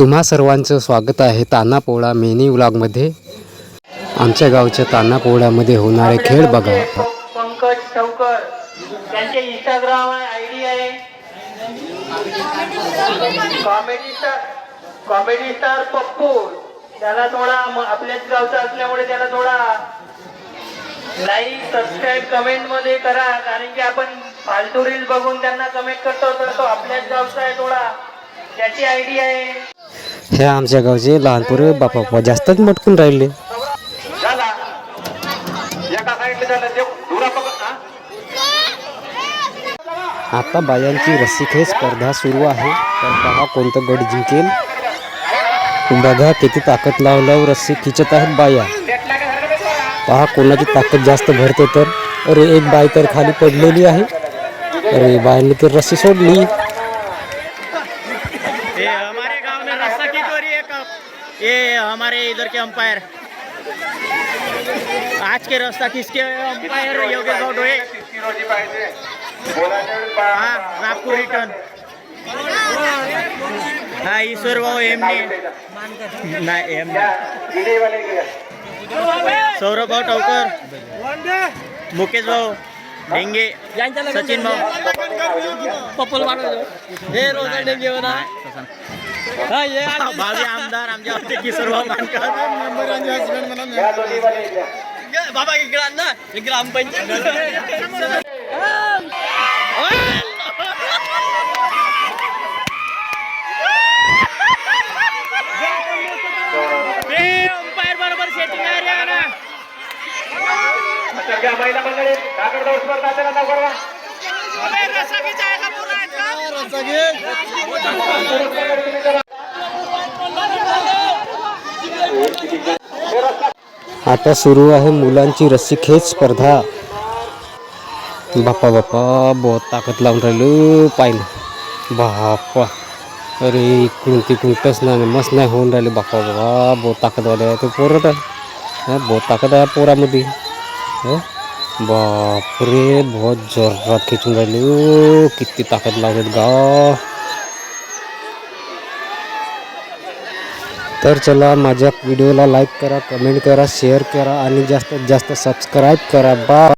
तुम्हा सर्वांचं स्वागत आहे ताना पोळा मिनी व्लॉगमध्ये. आमच्या गावच्या ताना पोळ्यामध्ये होणारे खेळ बघा. पंकज ठवकर त्यांचे इंस्टाग्राम आहे आय डी आहे. Comedy star comedy star Pappu. त्याला थोडा आपल्याच गावचा असल्यामुळे त्याला थोडा लाईक सबस्क्राईब कमेंटमध्ये करा. कारण की आपण फालतू रील बघून त्यांना कमेंट करतो तर तो आपल्याच गावचा आहे थोडा. त्याची आय डी आहे. हे आमच्या गावचे लहान पोरं बापा जास्तच मटकून राहिले. हा? आता बायांची रस्सीखेच स्पर्धा सुरू आहे. तर पहा कोणतं गड जिंकेल. बघा किती ताकद लावल्यावर रस्सी खिचत आहेत बाया. पहा कोणाची ताकद जास्त भरते तर. अरे एक बाई तर खाली पडलेली आहे. अरे बायांनी तर रस्सी सोडली. ये हमारे गांव में रास्ता की चोरी है कब? ये हमारे इधर के अंपायर। आज के रास्ता किसके अंपायर योगेश गौड हुए हाँ नागपुर रिटर्न हाँ ईश्वर भाऊ एम नाही एम सौरभ भाऊ टवकर मुकेश भाऊ डेंगे सचिन भाऊ. पप्पल हे रोज डेंगे म्हणा भावी आमदार आमच्या हस्ते किशोर भाऊ मानकर बाबा इकडे ना. ग्रामपंचायत अंपायर बरोबर सेटिंग आहे रे ना सगळ्या महिला मंडळी कागद दौड स्पर्धा त्याला नाव करवा आता सुरू आहे मुलांची रस्सीखेच स्पर्धा. बाप्पा बाप्पा बहुत ताकद लावून राहिलो पाहिलं. बाप्पा अरे इकडून तिकडून टच नाही मस्त नाही होऊन राहिले बाप्पा बाबा बहुत ताकदवाले आहे ते पोरत आहे बहुत ताकद आहे पोरामध्ये. हो? बापरे बहुत जोरात खेचून राहिले. ओ, किती ताकद लागेल गा. तर चला माझ्या व्हिडिओला लाईक करा कमेंट करा शेअर करा आणि जास्तीत जास्त सबस्क्राईब करा. बा